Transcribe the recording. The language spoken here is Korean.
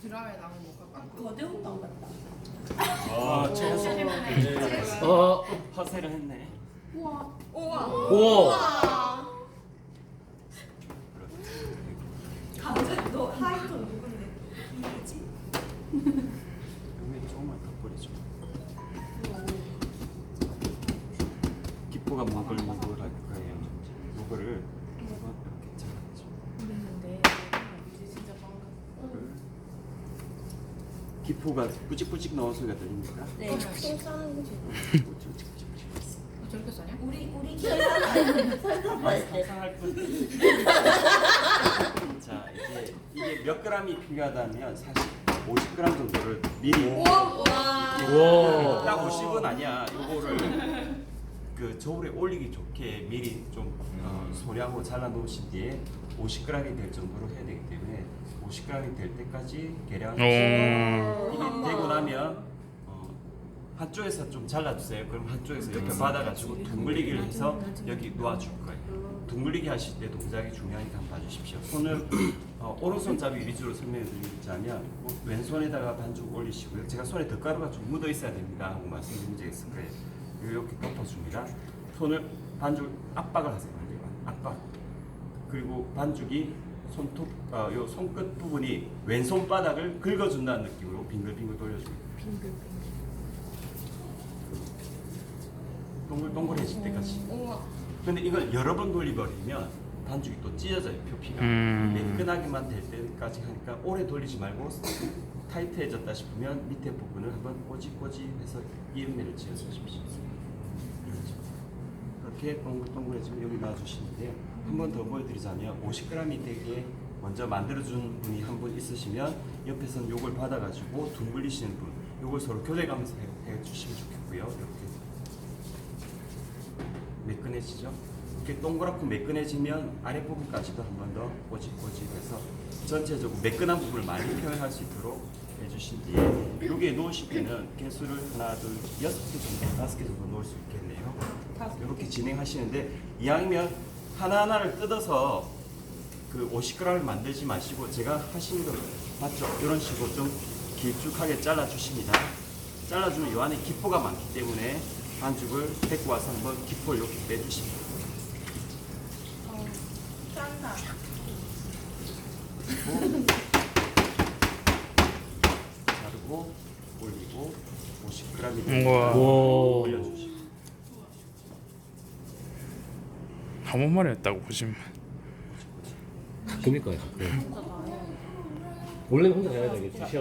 드라마에 나오는 거 같고. 거대 운동 같다. 아, 최소 어. 허세를 했네. 우와. 우와. 갑자기 너 하이톤 누군데? 누구지? 여기 더 뿌리죠. 기포가 목을 목을 할 거예요. 한번 이렇게 잘라줘. 그랬는데 이제 진짜 방금. 기포가 뿌직뿌직 나온 소리가 들립니까? 네. 똥 싸는 거지. 뿌직뿌직. 어, 저렇게 써냐? 우리 우리. 상상할 뿐. 자 이제 이게 몇 g이 필요하다면 사실 50g 정도를 미리 우와. 딱 50은 아니야. 요거를 그 저울에 올리기 좋게 미리 좀 어, 소량으로 잘라 놓으신 뒤에 50g이 될 정도로 해야 되기 때문에 50g이 될 때까지 계량. 오. 이게 되고 나면 어, 한쪽에서 좀 잘라주세요. 그럼 한쪽에서 이렇게 받아가지고 둥글리기를 해서 여기 놓아줄 거예요. 둥글리기 하실 때 동작이 중요하니까 한번 봐주십시오. 손을 어, 오른손잡이 위주로 설명해 드리자면 뭐 왼손에다가 반죽 올리시고요. 제가 손에 덧가루가 좀 묻어 있어야 됩니다 하고 말씀드린 적이 있을 거예요. 이렇게 덮어줍니다. 손을 반죽 압박을 하세요. 압박. 그리고 반죽이 손톱, 어, 요 손끝 부분이 왼손 바닥을 긁어준다는 느낌으로 빙글빙글 돌려줍니다. 동글동글해질 때까지. 우와. 근데 이걸 여러 번 돌려버리면 반죽이 또 찢어져요 표피가 음. 매끈하게만 될 때까지 하니까 오래 돌리지 말고 타이트해졌다 싶으면 밑에 부분을 한번 꼬집꼬집해서 이음매를 지어주십시오 그렇죠. 그렇게 동글동글해지면 여기 놔주시는데요 한 번 더 보여드리자면 50g이 되게 먼저 만들어준 분이 한 분 있으시면 옆에서는 요걸 받아가지고 둥글리시는 분 요걸 서로 교대가면서 해, 해주시면 좋겠고요 이렇게 매끈해지죠? 이렇게 동그랗고 매끈해지면 아랫부분까지도 한 번 더 꼬집꼬집해서 전체적으로 매끈한 부분을 많이 표현할 수 있도록 해주신 뒤에 여기에 놓으실 때는 개수를 하나, 둘, 여섯 개 정도, 다섯 개 정도 놓을 수 있겠네요. 이렇게 진행하시는데 이왕이면 하나하나를 뜯어서 그 50g을 만들지 마시고 제가 하시는 거 맞죠? 이런 식으로 좀 길쭉하게 잘라주십니다. 잘라주면 이 안에 기포가 많기 때문에 반죽을 데리고 와서 한번 기포를 이렇게 빼주십니다. 그리고 자르고 올리고 50g이 우와. 올려주시고 한 번만에 했다고 보시면. 그니까요. 네. 원래 혼자 해야 되겠지.